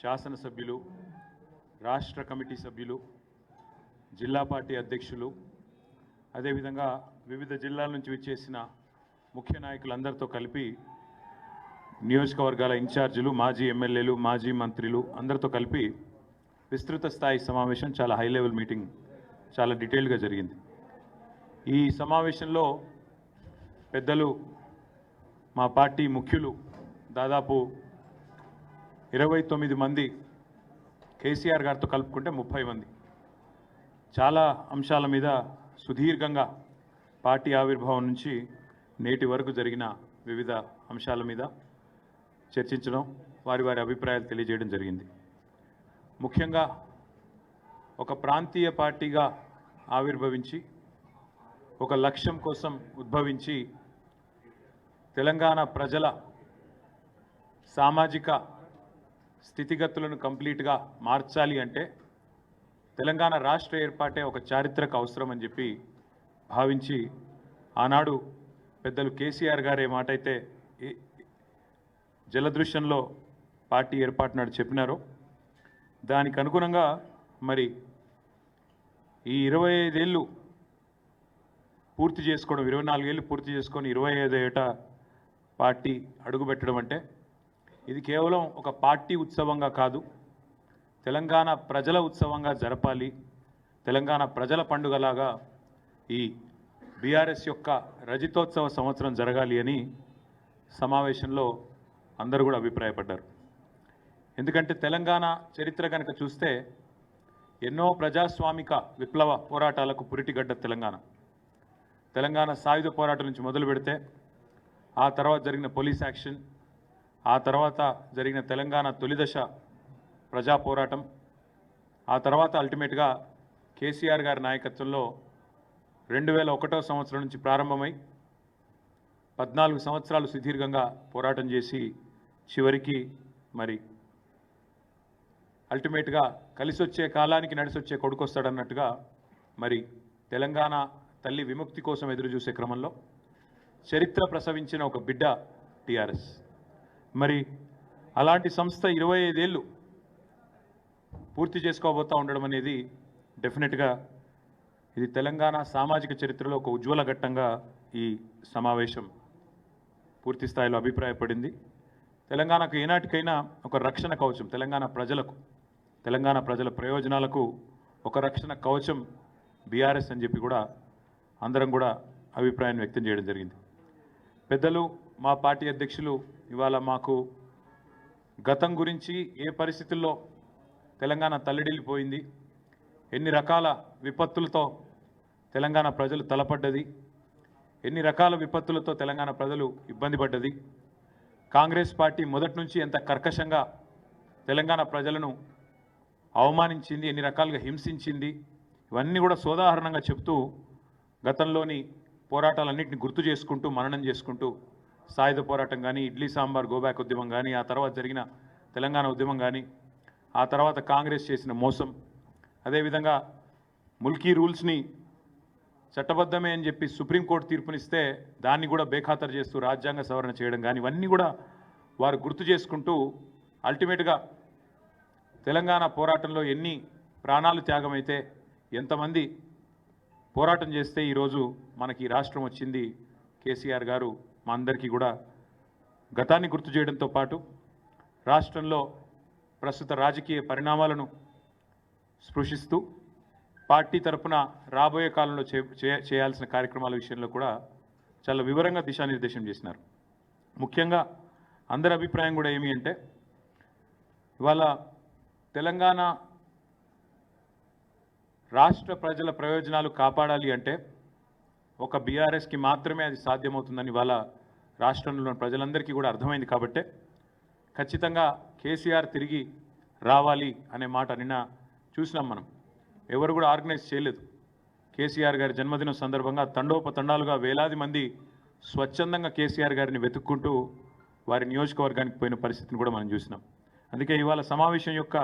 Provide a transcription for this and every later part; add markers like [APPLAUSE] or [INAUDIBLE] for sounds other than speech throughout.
శాసనసభ్యులు రాష్ట్ర కమిటీ సభ్యులు జిల్లా పార్టీ అధ్యక్షులు అదేవిధంగా వివిధ జిల్లాల నుంచి విచ్చేసిన ముఖ్య నాయకులందరితో కలిపి నియోజకవర్గాల ఇన్ఛార్జీలు మాజీ ఎమ్మెల్యేలు మాజీ మంత్రులు అందరితో కలిపి విస్తృత స్థాయి సమావేశం చాలా హై లెవెల్ మీటింగ్ చాలా డీటెయిల్గా జరిగింది. ఈ సమావేశంలో పెద్దలు మా పార్టీ ముఖ్యులు దాదాపు ఇరవై తొమ్మిది మంది కేసీఆర్ గారితో కలుపుకుంటే ముప్పై మంది. చాలా అంశాల మీద సుదీర్ఘంగా పార్టీ ఆవిర్భావం నుంచి నేటి వరకు జరిగిన వివిధ అంశాల మీద చర్చించడం వారి వారి అభిప్రాయాలు తెలియజేయడం జరిగింది. ముఖ్యంగా ఒక ప్రాంతీయ పార్టీగా ఆవిర్భవించి ఒక లక్ష్యం కోసం ఉద్భవించి తెలంగాణ ప్రజల సామాజిక స్థితిగతులను కంప్లీట్గా మార్చాలి అంటే తెలంగాణ రాష్ట్ర ఏర్పాటే ఒక చారిత్రక అవసరం అని చెప్పి భావించి ఆనాడు పెద్దలు కేసీఆర్ గారు ఏ మాట అయితే జలదృశ్యంలో పార్టీ ఏర్పాటు నాడు చెప్పినారో. దానికి అనుగుణంగా మరి ఈ ఇరవై ఐదేళ్ళు పూర్తి చేసుకోవడం ఇరవై నాలుగేళ్ళు పూర్తి చేసుకొని ఇరవై ఐదు ఏట పార్టీ అడుగుపెట్టడం అంటే ఇది కేవలం ఒక పార్టీ ఉత్సవంగా కాదు. తెలంగాణ ప్రజల ఉత్సవంగా జరపాలి. తెలంగాణ ప్రజల పండుగలాగా ఈ బీఆర్ఎస్ యొక్క రజితోత్సవ సంవత్సరం జరగాలి అని సమావేశంలో అందరూ కూడా అభిప్రాయపడ్డారు. ఎందుకంటే తెలంగాణ చరిత్ర కనుక చూస్తే ఎన్నో ప్రజాస్వామిక విప్లవ పోరాటాలకు పురిటిగడ్డ తెలంగాణ. తెలంగాణ సాయుధ పోరాటం నుంచి మొదలు పెడితే ఆ తర్వాత జరిగిన పోలీస్ యాక్షన్ ఆ తర్వాత జరిగిన తెలంగాణ తొలిదశ ప్రజా పోరాటం ఆ తర్వాత అల్టిమేట్గా కేసీఆర్ గారి నాయకత్వంలో రెండు వేల ఒకటో సంవత్సరం నుంచి ప్రారంభమై పద్నాలుగు సంవత్సరాలు సుదీర్ఘంగా పోరాటం చేసి చివరికి మరి అల్టిమేట్గా కలిసి వచ్చే కాలానికి నడిసొచ్చే కొడుకొస్తాడన్నట్టుగా మరి తెలంగాణ తల్లి విముక్తి కోసం ఎదురు చూసే క్రమంలో చరిత్ర ప్రసవించిన ఒక బిడ్డ టీఆర్ఎస్. మరి అలాంటి సంస్థ ఇరవై ఐదేళ్ళు పూర్తి చేసుకోబోతా ఉండడం అనేది డెఫినెట్గా ఇది తెలంగాణ సామాజిక చరిత్రలో ఒక ఉజ్వల ఘట్టంగా ఈ సమావేశం పూర్తి స్థాయిలో అభిప్రాయపడింది. తెలంగాణకు ఏనాటికైనా ఒక రక్షణ కవచం తెలంగాణ ప్రజలకు తెలంగాణ ప్రజల ప్రయోజనాలకు ఒక రక్షణ కవచం బీఆర్ఎస్ అని చెప్పి కూడా అందరం కూడా అభిప్రాయాన్ని వ్యక్తం చేయడం జరిగింది. పెద్దలు మా పార్టీ అధ్యక్షులు ఇవాళ మాకు గతం గురించి ఏ పరిస్థితుల్లో తెలంగాణ తల్లడిల్లిపోయింది ఎన్ని రకాల విపత్తులతో తెలంగాణ ప్రజలు తలపడ్డది ఎన్ని రకాల విపత్తులతో తెలంగాణ ప్రజలు ఇబ్బంది పడ్డది కాంగ్రెస్ పార్టీ మొదటి నుంచి ఎంత కర్కశంగా తెలంగాణ ప్రజలను అవమానించింది ఎన్ని రకాలుగా హింసించింది ఇవన్నీ కూడా సోదాహరణంగా చెప్తూ గతంలోని పోరాటాలన్నింటినీ గుర్తు చేసుకుంటూ మననం చేసుకుంటూ సాయుధ పోరాటం కానీ ఇడ్లీ సాంబార్ గోబ్యాక్ ఉద్యమం కానీ ఆ తర్వాత జరిగిన తెలంగాణ ఉద్యమం కానీ ఆ తర్వాత కాంగ్రెస్ చేసిన మోసం. అదేవిధంగా ముల్కీ రూల్స్ని చట్టబద్ధమే అని చెప్పి సుప్రీంకోర్టు తీర్పునిస్తే దాన్ని కూడా బేఖాతరు చేస్తూ రాజ్యాంగ సవరణ చేయడం కానీ ఇవన్నీ కూడా వారు గుర్తు చేసుకుంటూ అల్టిమేట్గా తెలంగాణ పోరాటంలో ఎన్ని ప్రాణాలు త్యాగమైతే ఎంతమంది పోరాటం చేస్తే ఈరోజు మనకి రాష్ట్రం వచ్చింది కేసీఆర్ గారు. మా అందరికీ కూడా గతాన్ని గుర్తు చేయడంతో పాటు రాష్ట్రంలో ప్రస్తుత రాజకీయ పరిణామాలను స్పృశిస్తూ పార్టీ తరపున రాబోయే కాలంలో చే చే- చేయాల్సిన కార్యక్రమాల విషయంలో కూడా చాలా వివరంగా దిశానిర్దేశం చేసినారు. ముఖ్యంగా అందరి అభిప్రాయం కూడా ఏమి అంటే ఇవాళ తెలంగాణ రాష్ట్ర ప్రజల ప్రయోజనాలు కాపాడాలి అంటే ఒక బీఆర్ఎస్కి మాత్రమే అది సాధ్యమవుతుందని ఇవాళ రాష్ట్రంలో ప్రజలందరికీ కూడా అర్థమైంది కాబట్టే ఖచ్చితంగా కేసీఆర్ తిరిగి రావాలి అనే మాట నిన్న చూసినాం మనం. ఎవరు కూడా ఆర్గనైజ్ చేయలేదు. కేసీఆర్ గారి జన్మదినం సందర్భంగా తండోపతండాలుగా వేలాది మంది స్వచ్ఛందంగా కేసీఆర్ గారిని వెతుక్కుంటూ వారి నియోజకవర్గానికి పోయిన పరిస్థితిని కూడా మనం చూసినాం. అందుకే ఇవాళ సమావేశం యొక్క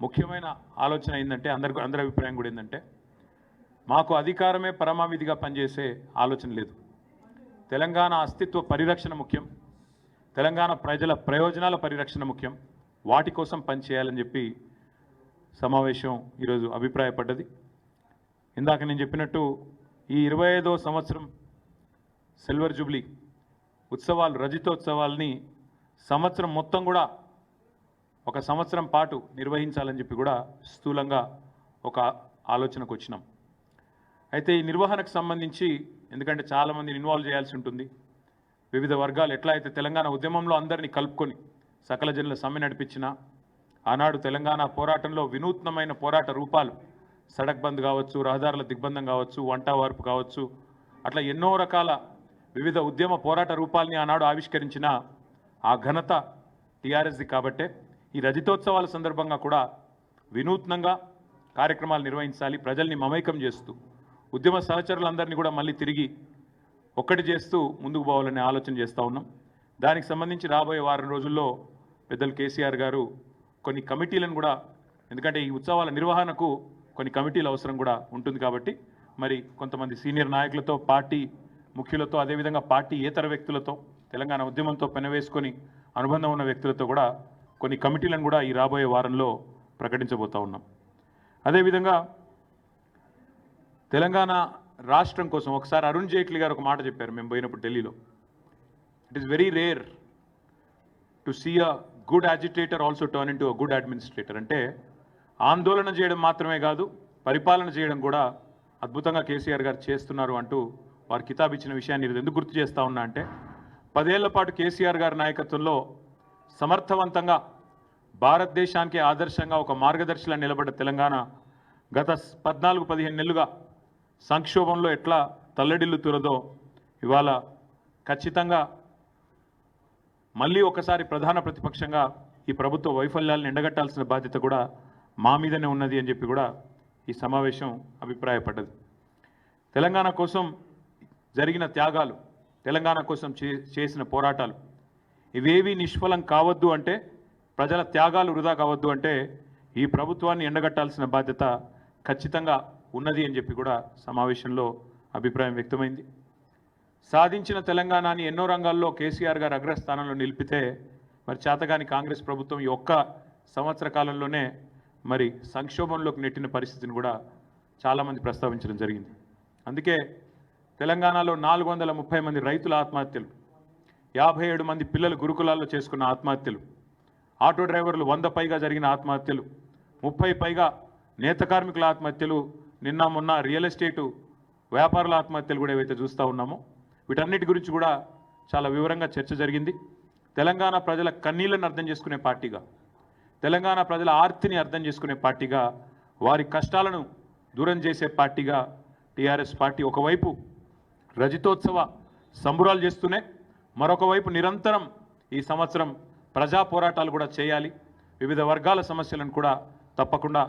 ముఖ్యమైన ఆలోచన ఏంటంటే అందరి అందరి అభిప్రాయం కూడా ఏంటంటే మాకు అధికారమే పరమావిధిగా పనిచేసే ఆలోచన లేదు. తెలంగాణ అస్తిత్వ పరిరక్షణ ముఖ్యం. తెలంగాణ ప్రజల ప్రయోజనాల పరిరక్షణ ముఖ్యం. వాటి కోసం పనిచేయాలని చెప్పి సమావేశం ఈరోజు అభిప్రాయపడ్డది. ఇందాక నేను చెప్పినట్టు ఈ ఇరవై ఐదో సంవత్సరం సిల్వర్ జూబ్లీ ఉత్సవాలు రజితోత్సవాల్ని సంవత్సరం మొత్తం కూడా ఒక సంవత్సరం పాటు నిర్వహించాలని చెప్పి కూడా స్థూలంగా ఒక ఆలోచనకు వచ్చినాం. అయితే ఈ నిర్వహణకు సంబంధించి ఎందుకంటే చాలామందిని ఇన్వాల్వ్ చేయాల్సి ఉంటుంది. వివిధ వర్గాలు ఎట్లా అయితే తెలంగాణ ఉద్యమంలో అందరినీ కలుపుకొని సకల జనుల సమ్మె నడిపించిన ఆనాడు తెలంగాణ పోరాటంలో వినూత్నమైన పోరాట రూపాలు సడక్ బంద్ కావచ్చు రహదారుల దిగ్బంధం కావచ్చు వంట వార్పు కావచ్చు అట్లా ఎన్నో రకాల వివిధ ఉద్యమ పోరాట రూపాల్ని ఆనాడు ఆవిష్కరించిన ఆ ఘనత టీఆర్ఎస్ది కాబట్టే ఈ రజితోత్సవాల సందర్భంగా కూడా వినూత్నంగా కార్యక్రమాలు నిర్వహించాలి ప్రజల్ని మమైకం చేస్తూ ఉద్యమ సహచరులందరినీ కూడా మళ్ళీ తిరిగి ఒక్కటి చేస్తూ ముందుకు పోవాలనే ఆలోచన చేస్తూ ఉన్నాం. దానికి సంబంధించి రాబోయే వారం రోజుల్లో పెద్దలు కేసీఆర్ గారు కొన్ని కమిటీలను కూడా ఎందుకంటే ఈ ఉత్సవాల నిర్వహణకు కొన్ని కమిటీల అవసరం కూడా ఉంటుంది కాబట్టి మరి కొంతమంది సీనియర్ నాయకులతో పార్టీ ముఖ్యులతో అదేవిధంగా పార్టీ ఏతర వ్యక్తులతో తెలంగాణ ఉద్యమంతో పెనవేసుకొని అనుబంధం ఉన్న వ్యక్తులతో కూడా కొన్ని కమిటీలను కూడా ఈ రాబోయే వారంలో ప్రకటించబోతా ఉన్నాం. అదేవిధంగా తెలంగాణ రాష్ట్రం కోసం ఒకసారి అరుణ్ జైట్లీ గారు ఒక మాట చెప్పారు మేము పోయినప్పుడు ఢిల్లీలో. It is very rare to see a good agitator also turn into a good administrator అంటే ఆందోళన చేయడం మాత్రమే కాదు పరిపాలన చేయడం కూడా అద్భుతంగా కేసీఆర్ గారు చేస్తున్నారు అంటూ వారు కితాబ్ ఇచ్చిన విషయాన్ని ఇది ఎందుకు గుర్తు చేస్తూ ఉన్నా అంటే పదేళ్ళ పాటు కేసీఆర్ గారి నాయకత్వంలో సమర్థవంతంగా భారతదేశానికి ఆదర్శంగా ఒక మార్గదర్శిలా నిలబడ్డ తెలంగాణ గత పద్నాలుగు పదిహేను నెలలుగా సంక్షోభంలో ఎట్లా తల్లడిల్లుతున్నదో ఇవాళ ఖచ్చితంగా మళ్ళీ ఒకసారి ప్రధాన ప్రతిపక్షంగా ఈ ప్రభుత్వ వైఫల్యాలను ఎండగట్టాల్సిన బాధ్యత కూడా మా మీదనే ఉన్నది అని చెప్పి కూడా ఈ సమావేశం అభిప్రాయపడ్డది. తెలంగాణ కోసం జరిగిన త్యాగాలు తెలంగాణ కోసం చే- చేసిన పోరాటాలు ఇవేవి నిష్ఫలం కావద్దు అంటే ప్రజల త్యాగాలు వృధా కావద్దు అంటే ఈ ప్రభుత్వాన్ని ఎండగట్టాల్సిన బాధ్యత ఖచ్చితంగా ఉన్నది అని చెప్పి కూడా సమావేశంలో అభిప్రాయం వ్యక్తమైంది. సాధించిన తెలంగాణని ఎన్నో రంగాల్లో కేసీఆర్ గారు అగ్రస్థానంలో నిలిపితే మరి చేతగాని కాంగ్రెస్ ప్రభుత్వం ఈ ఒక్క సంవత్సర కాలంలోనే మరి సంక్షోభంలోకి నెట్టిన పరిస్థితిని కూడా చాలామంది ప్రస్తావించడం జరిగింది. అందుకే తెలంగాణలో నాలుగు వందల ముప్పై మంది రైతుల ఆత్మహత్యలు యాభై ఏడు మంది పిల్లలు గురుకులాల్లో చేసుకున్న ఆత్మహత్యలు ఆటో డ్రైవర్లు వంద పైగా జరిగిన ఆత్మహత్యలు ముప్పై పైగా నేత కార్మికుల ఆత్మహత్యలు నిన్న మొన్న రియల్ ఎస్టేటు వ్యాపారుల ఆత్మహత్యలు కూడా ఏవైతే చూస్తూ ఉన్నామో వీటన్నిటి గురించి కూడా చాలా వివరంగా చర్చ జరిగింది. తెలంగాణ ప్రజల కన్నీళ్ళను అర్థం చేసుకునే పార్టీగా తెలంగాణ ప్రజల ఆర్తిని అర్థం చేసుకునే పార్టీగా వారి కష్టాలను దూరం చేసే పార్టీగా టీఆర్ఎస్ పార్టీ ఒకవైపు రజితోత్సవ సంబురాలు చేస్తూనే మరొక వైపు నిరంతరం ఈ సంవత్సరం ప్రజా పోరాటాలు కూడా చేయాలి. వివిధ వర్గాల సమస్యలను కూడా తప్పకుండా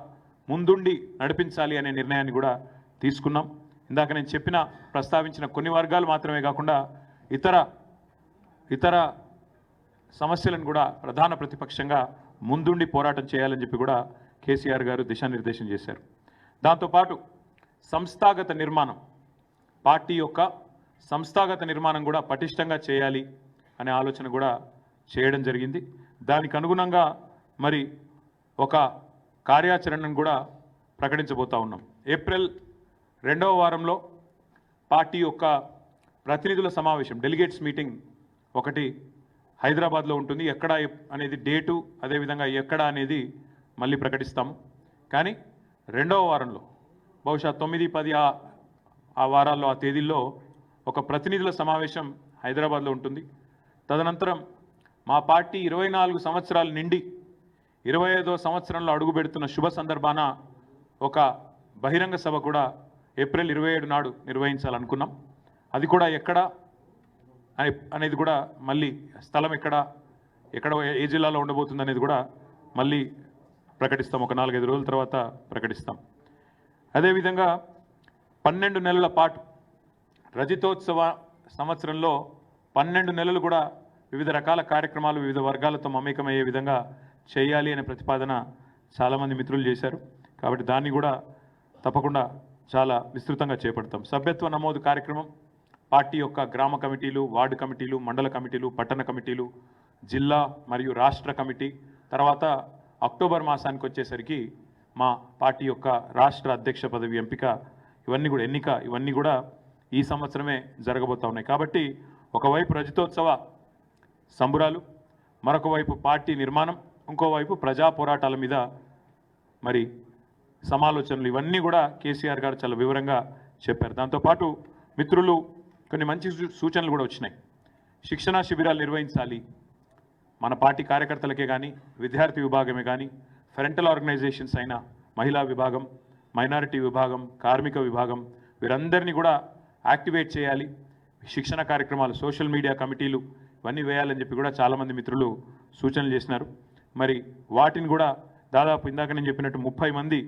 ముందుండి నడిపించాలి అనే నిర్ణయాన్ని కూడా తీసుకున్నాం. ఇందాక నేను చెప్పిన ప్రస్తావించిన కొన్ని వర్గాలు మాత్రమే కాకుండా ఇతర ఇతర సమస్యలను కూడా ప్రధాన ప్రతిపక్షంగా ముందుండి పోరాటం చేయాలని చెప్పి కూడా కేసీఆర్ గారు దిశానిర్దేశం చేశారు. దాంతోపాటు సంస్థాగత నిర్మాణం పార్టీ యొక్క సంస్థాగత నిర్మాణం కూడా పటిష్టంగా చేయాలి అనే ఆలోచన కూడా చేయడం జరిగింది. దానికి అనుగుణంగా మరి ఒక కార్యాచరణను కూడా ప్రకటించబోతా ఉన్నాం. ఏప్రిల్ రెండవ వారంలో పార్టీ యొక్క ప్రతినిధుల సమావేశం డెలిగేట్స్ మీటింగ్ ఒకటి హైదరాబాద్లో ఉంటుంది. ఎక్కడ అనేది డేటు అదేవిధంగా ఎక్కడ అనేది మళ్ళీ ప్రకటిస్తాము కానీ రెండవ వారంలో బహుశా తొమ్మిది పది ఆ ఆ వారాల్లో ఆ తేదీల్లో ఒక ప్రతినిధుల సమావేశం హైదరాబాద్లో ఉంటుంది. తదనంతరం మా పార్టీ ఇరవై నాలుగు సంవత్సరాలు నిండి ఇరవై ఐదో సంవత్సరంలో అడుగు పెడుతున్న శుభ సందర్భాన ఒక బహిరంగ సభ కూడా ఏప్రిల్ ఇరవై ఏడు నాడు నిర్వహించాలనుకున్నాం. అది కూడా ఎక్కడ? అనేది కూడా మళ్ళీ స్థలం ఎక్కడ? ఎక్కడ ఏ జిల్లాలో ఉండబోతుంది అనేది కూడా మళ్ళీ ప్రకటిస్తాం. ఒక నాలుగైదు రోజుల తర్వాత ప్రకటిస్తాం. అదేవిధంగా పన్నెండు నెలల పాటు రజితోత్సవ సంవత్సరంలో పన్నెండు నెలలు కూడా వివిధ రకాల కార్యక్రమాలు వివిధ వర్గాలతో మమేకమయ్యే విధంగా చేయాలి అనే ప్రతిపాదన చాలామంది మిత్రులు చేశారు. కాబట్టి దాన్ని కూడా తప్పకుండా చాలా విస్తృతంగా చేపడతాం. సభ్యత్వ నమోదు కార్యక్రమం పార్టీ యొక్క గ్రామ కమిటీలు వార్డు కమిటీలు మండల కమిటీలు పట్టణ కమిటీలు జిల్లా మరియు రాష్ట్ర కమిటీ తర్వాత అక్టోబర్ మాసానికి వచ్చేసరికి మా పార్టీ యొక్క రాష్ట్ర అధ్యక్ష పదవి ఎంపిక ఇవన్నీ కూడా ఎన్నిక ఇవన్నీ కూడా ఈ సంవత్సరమే జరగబోతా ఉన్నాయి. కాబట్టి ఒకవైపు రజతోత్సవ సంబురాలు మరొక వైపు పార్టీ నిర్మాణం ఇంకోవైపు ప్రజా పోరాటాల మీద మరి సమాలోచనలు ఇవన్నీ కూడా కేసీఆర్ గారు చాలా వివరంగా చెప్పారు. దాంతోపాటు మిత్రులు కొన్ని మంచి సూచనలు కూడా వచ్చినాయి. శిక్షణా శిబిరాలు నిర్వహించాలి. మన పార్టీ కార్యకర్తలకే కానీ విద్యార్థి విభాగమే కానీ ఫ్రంటల్ ఆర్గనైజేషన్స్ అయిన మహిళా విభాగం మైనారిటీ విభాగం కార్మిక విభాగం వీరందరినీ కూడా యాక్టివేట్ చేయాలి. శిక్షణ కార్యక్రమాలు సోషల్ మీడియా కమిటీలు ఇవన్నీ వేయాలని చెప్పి కూడా చాలామంది మిత్రులు సూచనలు చేసినారు. మరి వాటిని కూడా దాదాపు ఇందాక నేను చెప్పినట్టు ముప్పై మంది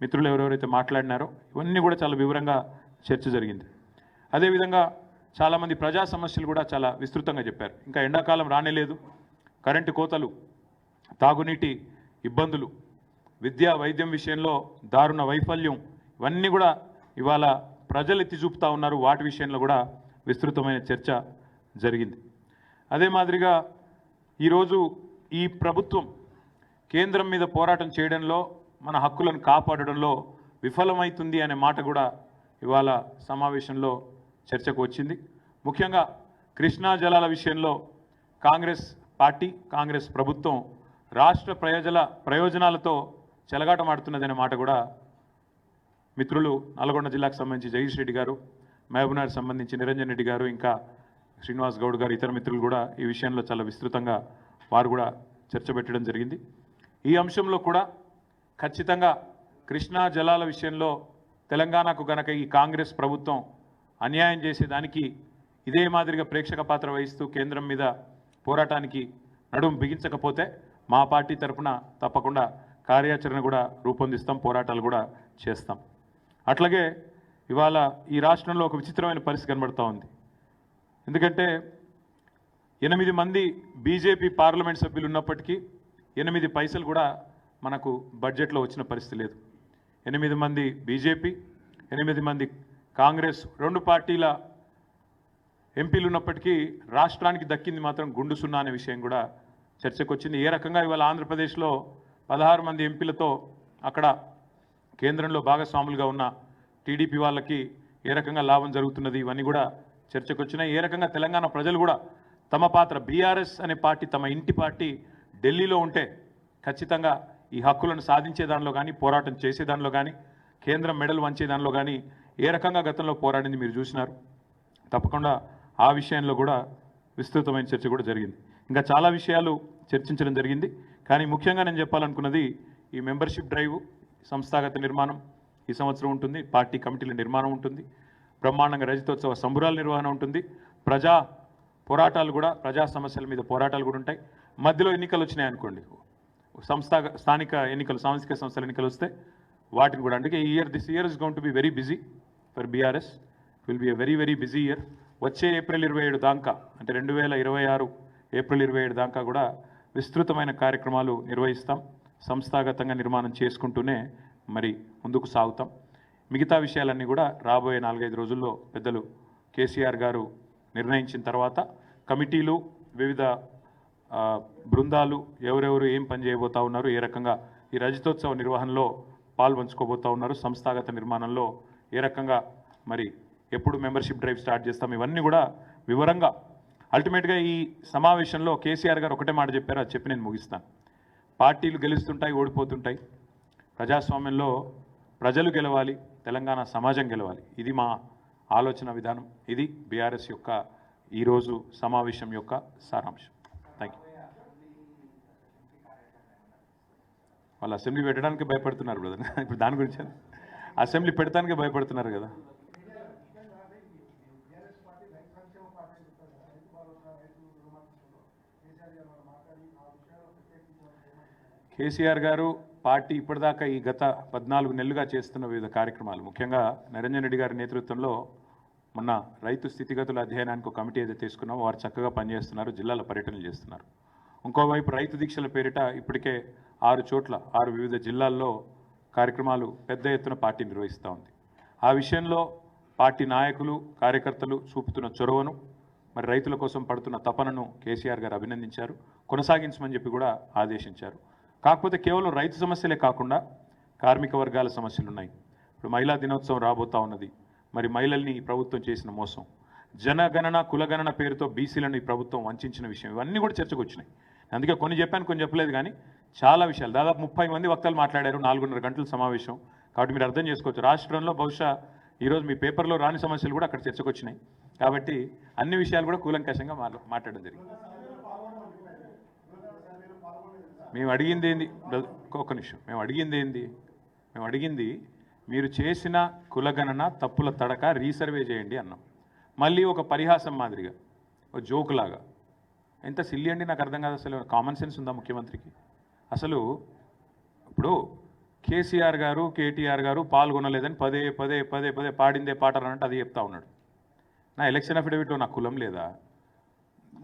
మిత్రులు ఎవరెవరైతే మాట్లాడినారో ఇవన్నీ కూడా చాలా వివరంగా చర్చ జరిగింది. అదేవిధంగా చాలామంది ప్రజా సమస్యలు కూడా చాలా విస్తృతంగా చెప్పారు. ఇంకా ఎండాకాలం రానేలేదు. కరెంటు కోతలు తాగునీటి ఇబ్బందులు విద్యా వైద్యం విషయంలో దారుణ వైఫల్యం ఇవన్నీ కూడా ఇవాళ ప్రజలు ఎత్తి చూపుతా ఉన్నారు. వాటి విషయంలో కూడా విస్తృతమైన చర్చ జరిగింది. అదే మాదిరిగా ఈరోజు ఈ ప్రభుత్వం కేంద్రం మీద పోరాటం చేయడంలో మన హక్కులను కాపాడడంలో విఫలమవుతుంది అనే మాట కూడా ఇవాళ సమావేశంలో చర్చకు వచ్చింది. ముఖ్యంగా కృష్ణా జలాల విషయంలో కాంగ్రెస్ పార్టీ కాంగ్రెస్ ప్రభుత్వం రాష్ట్ర ప్రయోజన ప్రయోజనాలతో చెలగాటమాడుతున్నదనే మాట కూడా మిత్రులు నల్గొండ జిల్లాకు సంబంధించి జగదీష్ రెడ్డి గారు మహబూబ్నగర్ సంబంధించి నిరంజన్ రెడ్డి గారు ఇంకా శ్రీనివాస్ గౌడ్ గారు ఇతర మిత్రులు కూడా ఈ విషయంలో చాలా విస్తృతంగా వారు కూడా చర్చ పెట్టడం జరిగింది. ఈ అంశంలో కూడా ఖచ్చితంగా కృష్ణా జలాల విషయంలో తెలంగాణకు గనక ఈ కాంగ్రెస్ ప్రభుత్వం అన్యాయం చేసేదానికి ఇదే మాదిరిగా ప్రేక్షక పాత్ర వహిస్తూ కేంద్రం మీద పోరాటానికి నడుం బిగించకపోతే మా పార్టీ తరఫున తప్పకుండా కార్యాచరణ కూడా రూపొందిస్తాం పోరాటాలు కూడా చేస్తాం. అట్లాగే ఇవాళ ఈ రాష్ట్రంలో ఒక విచిత్రమైన పరిస్థితి కనబడుతూ ఉంది. ఎందుకంటే ఎనిమిది మంది బీజేపీ పార్లమెంట్ సభ్యులు ఉన్నప్పటికీ ఎనిమిది పైసలు కూడా మనకు బడ్జెట్లో వచ్చిన పరిస్థితి లేదు. ఎనిమిది మంది బీజేపీ ఎనిమిది మంది కాంగ్రెస్ రెండు పార్టీల ఎంపీలు ఉన్నప్పటికీ రాష్ట్రానికి దక్కింది మాత్రం గుండు సున్నా అనే విషయం కూడా చర్చకు వచ్చింది ఏ రకంగా ఇవాళ ఆంధ్రప్రదేశ్లో పదహారు మంది ఎంపీలతో అక్కడ కేంద్రంలో భాగస్వాములుగా ఉన్న టీడీపీ వాళ్ళకి ఏ రకంగా లాభం జరుగుతున్నది ఇవన్నీ కూడా చర్చకు వచ్చినాయి ఏ రకంగా తెలంగాణ ప్రజలు కూడా తమ పాత్ర బీఆర్ఎస్ అనే పార్టీ తమ ఇంటి పార్టీ ఢిల్లీలో ఉంటే ఖచ్చితంగా ఈ హక్కులను సాధించే దానిలో కానీ పోరాటం చేసే దానిలో కానీ కేంద్రం మెడల్ వంచే దానిలో కానీ ఏ రకంగా గతంలో పోరాడింది మీరు చూసినారు? తప్పకుండా ఆ విషయంలో కూడా విస్తృతమైన చర్చ కూడా జరిగింది. ఇంకా చాలా విషయాలు చర్చించడం జరిగింది. కానీ ముఖ్యంగా నేను చెప్పాలనుకున్నది ఈ మెంబర్షిప్ డ్రైవ్ సంస్థాగత నిర్మాణం ఈ సంవత్సరం ఉంటుంది. పార్టీ కమిటీల నిర్మాణం ఉంటుంది. బ్రహ్మాండంగా రజతోత్సవ సంబురాల నిర్వహణ ఉంటుంది. ప్రజా పోరాటాలు కూడా ప్రజా సమస్యల మీద పోరాటాలు కూడా ఉంటాయి. మధ్యలో ఎన్నికలు వచ్చినాయి అనుకోండి. సంస్థ స్థానిక ఎన్నికలు సాంస్కృతిక సంస్థల ఎన్నికలు వస్తే వాటిని కూడా అందుకే ఈ year this year is going to be very busy for BRS will be a very very busy year వచ్చే ఏప్రిల్ ఇరవై ఏడు దాకా అంటే రెండు వేల ఇరవై ఆరు ఏప్రిల్ ఇరవై ఏడు దాకా కూడా విస్తృతమైన కార్యక్రమాలు నిర్వహిస్తాం. సంస్థాగతంగా నిర్మాణం చేసుకుంటూనే మరి ముందుకు సాగుతాం. మిగతా విషయాలన్నీ కూడా రాబోయే నాలుగైదు రోజుల్లో పెద్దలు కేసీఆర్ గారు నిర్ణయించిన తర్వాత కమిటీలు వివిధ బృందాలు ఎవరెవరు ఏం పని చేయబోతా ఉన్నారు ఏ రకంగా ఈ రజతోత్సవ నిర్వహణలో పాల్పంచుకోబోతా ఉన్నారు సంస్థాగత నిర్మాణంలో ఏ రకంగా మరి ఎప్పుడు మెంబర్షిప్ డ్రైవ్ స్టార్ట్ చేస్తాం ఇవన్నీ కూడా వివరంగా. అల్టిమేట్గా ఈ సమావేశంలో కేసీఆర్ గారు ఒకటే మాట చెప్పారు అది చెప్పి నేను ముగిస్తాను. పార్టీలు గెలుస్తుంటాయి ఓడిపోతుంటాయి. ప్రజాస్వామ్యంలో ప్రజలు గెలవాలి తెలంగాణ సమాజం గెలవాలి. ఇది మా ఆలోచన విధానం. ఇది బీఆర్ఎస్ యొక్క ఈరోజు సమావేశం యొక్క సారాంశం. థ్యాంక్ యూ వాళ్ళు అసెంబ్లీ పెట్టడానికి భయపడుతున్నారు బ్రదర్. [LAUGHS] ఇప్పుడు దాని గురించి అసెంబ్లీ పెడతానికి భయపడుతున్నారు కదా. కేసీఆర్ గారు పార్టీ ఇప్పటిదాకా ఈ గత పద్నాలుగు నెలలుగా చేస్తున్న వివిధ కార్యక్రమాలు. ముఖ్యంగా నిరంజన్ రెడ్డి గారి నేతృత్వంలో మొన్న రైతు స్థితిగతుల అధ్యయనానికి ఒక కమిటీ ఏదైతే తీసుకున్నామో. వారు చక్కగా పనిచేస్తున్నారు జిల్లాల పర్యటనలు చేస్తున్నారు. ఇంకోవైపు రైతు దీక్షల పేరిట ఇప్పటికే ఆరు చోట్ల ఆరు వివిధ జిల్లాల్లో కార్యక్రమాలు పెద్ద ఎత్తున పార్టీ నిర్వహిస్తూ ఉంది. ఆ విషయంలో పార్టీ నాయకులు కార్యకర్తలు చూపుతున్న చొరవను మరి రైతుల కోసం పడుతున్న తపనను కేసీఆర్ గారు అభినందించారు. కొనసాగించమని చెప్పి కూడా ఆదేశించారు. కాకపోతే కేవలం రైతు సమస్యలే కాకుండా కార్మిక వర్గాల సమస్యలు ఉన్నాయి ఇప్పుడు మహిళా దినోత్సవం రాబోతా ఉన్నది. మరి మహిళల్ని ఈ ప్రభుత్వం చేసిన మోసం. జనగణన కులగణన పేరుతో బీసీలను ఈ ప్రభుత్వం వంచిన విషయం. ఇవన్నీ కూడా చర్చకు వచ్చినాయి అందుకే కొన్ని చెప్పాను కొన్ని చెప్పలేదు కానీ చాలా విషయాలు. దాదాపు ముప్పై మంది వక్తలు మాట్లాడారు. నాలుగున్నర గంటల సమావేశం. కాబట్టి మీరు అర్థం చేసుకోవచ్చు. రాష్ట్రంలో బహుశా ఈరోజు మీ పేపర్లో రాని సమస్యలు కూడా అక్కడ చర్చకు వచ్చినాయి కాబట్టి అన్ని విషయాలు కూడా కూలంకషంగా మాట్లా- మాట్లాడడం జరిగింది. మేము అడిగింది ఏంది? ఒక్క నిమిషం. మేము అడిగింది ఏంది? మేము అడిగింది మీరు చేసిన కులగణన తప్పుల తడక రీసర్వే చేయండి అన్నాం. మళ్ళీ ఒక పరిహాసం మాదిరిగా ఒక జోక్ లాగా. ఎంత సిల్లి అండి నాకు అర్థం కాదు అసలు. కామన్ సెన్స్ ఉందా ముఖ్యమంత్రికి? అసలు ఇప్పుడు కేసీఆర్ గారు కేటీఆర్ గారు పాల్గొనలేదని పదే పదే పదే పదే పాడిందే పాట అన్నట్టు అది చెప్తా ఉన్నాడు. నా ఎలక్షన్ అఫిడవిట్లో నా కులం లేదా?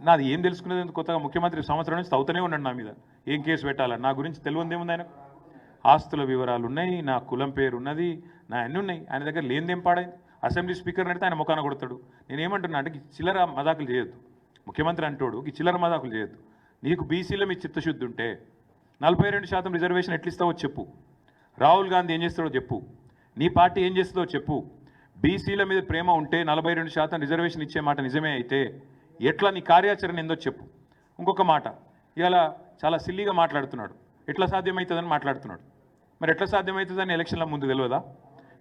నాది ఏం తెలుసుకునేది కొత్తగా ముఖ్యమంత్రి సంవత్సరం నుంచి తవ్వుతూనే ఉన్నాడు నా మీద. ఏం కేసు పెట్టాలని నా గురించి తెలియదు ఏముంది ఆయనకు? ఆస్తుల వివరాలు ఉన్నాయి నా కులం పేరు ఉన్నది నా అన్నీ ఉన్నాయి. ఆయన దగ్గర లేనిదేం పాడైంది. అసెంబ్లీ స్పీకర్ అడితే ఆయన ముఖాన కొడతాడు. నేను ఏమంటున్నా అంటే చిల్లర మదాకులు చేయొద్దు. ముఖ్యమంత్రి అంటోడు ఈ చిల్లర మదాకులు చేయొద్దు. నీకు బీసీలో మీ చిత్తశుద్ధి ఉంటే నలభై రెండు శాతం రిజర్వేషన్ ఎట్లిస్తావో చెప్పు. రాహుల్ గాంధీ ఏం చేస్తాడో చెప్పు. నీ పార్టీ ఏం చేస్తుందో చెప్పు. బీసీల మీద ప్రేమ ఉంటే నలభై రెండు శాతం రిజర్వేషన్ ఇచ్చే మాట నిజమే అయితే ఎట్లా నీ కార్యాచరణ ఏందో చెప్పు. ఇంకొక మాట ఇవాళ చాలా సిల్లీగా మాట్లాడుతున్నాడు. ఎట్లా సాధ్యమవుతుందని మాట్లాడుతున్నాడు. మరి ఎట్లా సాధ్యమవుతుందని ఎలక్షన్ల ముందు తెలియదా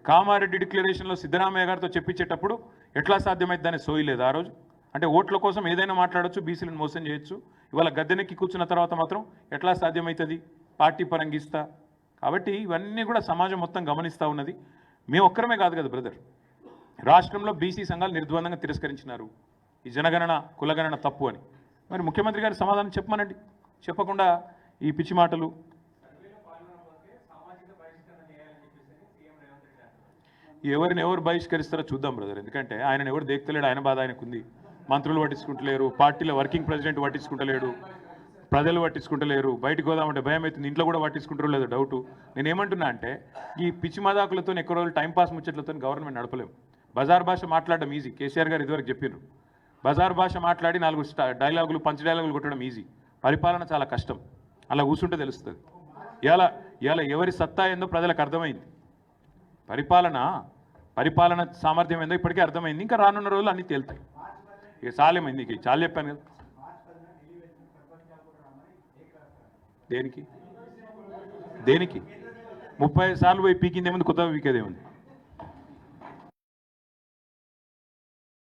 కామారెడ్డి డిక్లరేషన్లో సిద్ధరామయ్య గారితో చెప్పించేటప్పుడు ఎట్లా సాధ్యమవుతుందని సోయలేదు ఆ రోజు? అంటే ఓట్ల కోసం ఏదైనా మాట్లాడొచ్చు బీసీలను మోసం చేయొచ్చు. ఇవాళ గద్దెనెక్కి కూర్చున్న తర్వాత మాత్రం ఎట్లా సాధ్యమవుతుంది పార్టీ పరంగిస్తా కాబట్టి ఇవన్నీ కూడా సమాజం మొత్తం గమనిస్తూ ఉన్నది. మేము ఒక్కరమే కాదు కదా బ్రదర్. రాష్ట్రంలో బీసీ సంఘాలు నిర్ద్వందంగా తిరస్కరించినారు. ఈ జనగణన కులగణన తప్పు అని. మరి ముఖ్యమంత్రి గారి సమాధానం చెప్పమనండి. చెప్పకుండా ఈ పిచ్చి మాటలు. ఎవరిని ఎవరు బహిష్కరిస్తారో చూద్దాం బ్రదర్. ఎందుకంటే ఆయన ఎవరు దేక్తలేడు ఆయన బాధ ఆయనకుంది. మంత్రులు పట్టించుకుంటలేరు పార్టీలో వర్కింగ్ ప్రెసిడెంట్ పట్టించుకుంటలేడు ప్రజలు పట్టించుకుంటలేరు బయటకు పోదామంటే భయం అవుతుంది ఇంట్లో కూడా పట్టించుకుంటారు లేదు డౌట్. నేను ఏమంటున్నా అంటే ఈ పిచ్చి మదాకులతో ఎక్కువ రోజులు టైంపాస్ ముచ్చట్లతో గవర్నమెంట్ నడపలేము బజార్ భాష మాట్లాడడం ఈజీ. కేసీఆర్ గారు ఇదివరకు చెప్పినారు బజార్ భాష మాట్లాడి నాలుగు డైలాగులు పంచ డైలాగులు కొట్టడం ఈజీ పరిపాలన చాలా కష్టం. అలా కూర్చుంటే తెలుస్తుంది. ఇలా ఇలా ఎవరి సత్తా ఏందో ప్రజలకు అర్థమైంది. పరిపాలన పరిపాలన సామర్థ్యం ఏందో ఇప్పటికే అర్థమైంది. ఇంకా రానున్న రోజులు అన్నీ తేలుతాయి. ఇక చాలేమైంది ఇక చాలా చెప్పాను కదా. దేనికి? దేనికి? ముప్పై సార్లు పోయి పీకిందేముంది కొత్తగా పీకేదేముంది